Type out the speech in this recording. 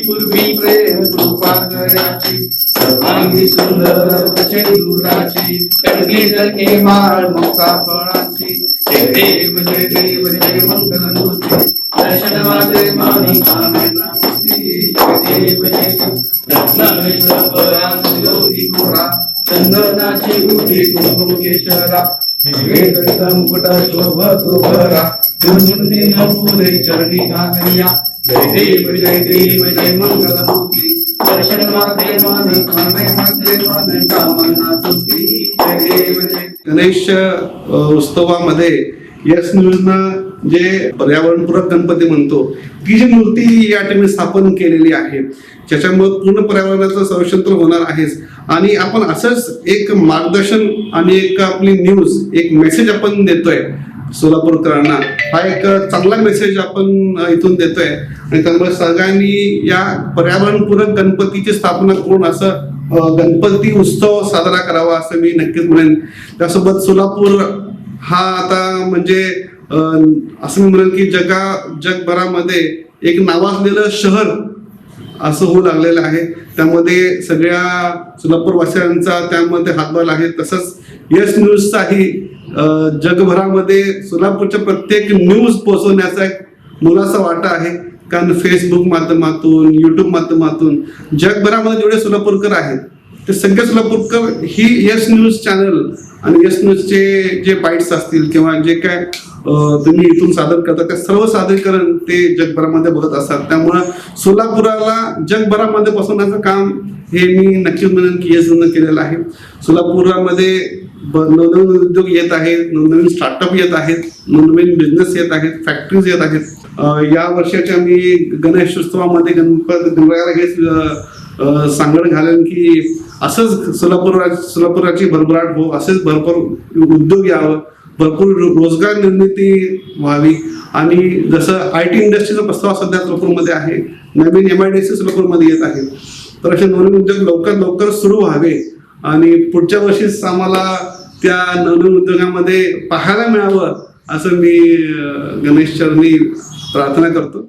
पूर्वी प्रेम कृपा सर्वांगी सुंदर दुराची चढली माळ मुक्ता फळाची जय देव जय देव जय मंगल मूर्ती दर्शन माझे मानी कामे मूर्ती जय देव जय कोरा चंदनाची गुढी कुंकुम केशरा हे वेद मुकुट शोभ तुभरा जय देव जय देव जय मंगल दर्शन माने माने कामना तुती जय देव जय गणेश उत्सवामध्ये यस न्यूजनं जे पर्यावरणपूरक गणपती म्हणतो ती जी मूर्ती या ठिकाणी स्थापन केलेली आहे ज्याच्यामुळे पूर्ण पर्यावरणाचं संरक्षण तर होणार आहेच. आणि आपण असंच एक मार्गदर्शन आणि एक आपली न्यूज एक मेसेज आपण देतोय. सोलापूरकरांना. हा एक चांगला मेसेज आपण इथून देतोय. आणि त्यामुळे सगळ्यांनी या पर्यावरणपूरक गणपतीची स्थापना करून असं गणपती उत्सव साजरा करावा असं मी नक्कीच म्हणेन. त्यासोबत सोलापूर हा आता म्हणजे असं मी म्हणेन की जगा जगभरामध्ये एक नावाजलेलं शहर असं होऊ लागलेलं आहे. त्यामध्ये सगळ्या सोलापूरवासियांचा त्यामध्ये हातभार आहे. तसंच यस न्यूजचाही जगभरामध्ये सोलापूरच्या प्रत्येक न्यूज पोहोचवण्याचा एक मोलाचा वाटा आहे. कारण फेसबुक माध्यमातून युट्यूब माध्यमातून जगभरामध्ये जेवढे सोलापूरकर आहेत ते सगळे सोलापूरकर ही यस न्यूज चॅनल आणि यस न्यूजचे जे बाईट्स असतील किंवा जे काय तुम्ही इथून सादर करता त्या सर्व सादरीकरण ते जगभरामध्ये बघत असतात. त्यामुळं सोलापुराला जगभरामध्ये बसवण्याचं काम हे मी नक्कीच म्हणेन की यस केलेलं आहे. सोलापुरामध्ये नवनवीन उद्योग येत आहेत नवनवीन स्टार्टअप येत आहेत नवनवीन बिझनेस येत आहेत फॅक्टरीज येत आहेत. या वर्षाच्या मी गणेशोत्सवामध्ये गणपत गणपतीला हेच सांगड घालेन की असंच सोलापूर सोलापुराची भरभराट हो असेच भरपूर उद्योग यावं. भरपूर रोजगार निर्मिती व्हावी. आणि जसं आय टी इंडस्ट्रीचा प्रस्ताव सध्या सोलापूरमध्ये आहे नवीन एम आय डी सी सोलापूरमध्ये येत आहे. तर असे नवीन उद्योग लवकर लवकर सुरू व्हावे. आणि पुढच्या वर्षीच आम्हाला त्या नवीन उद्योगामध्ये पाहायला मिळावं असं मी गणेश चरणी प्रार्थना करतो.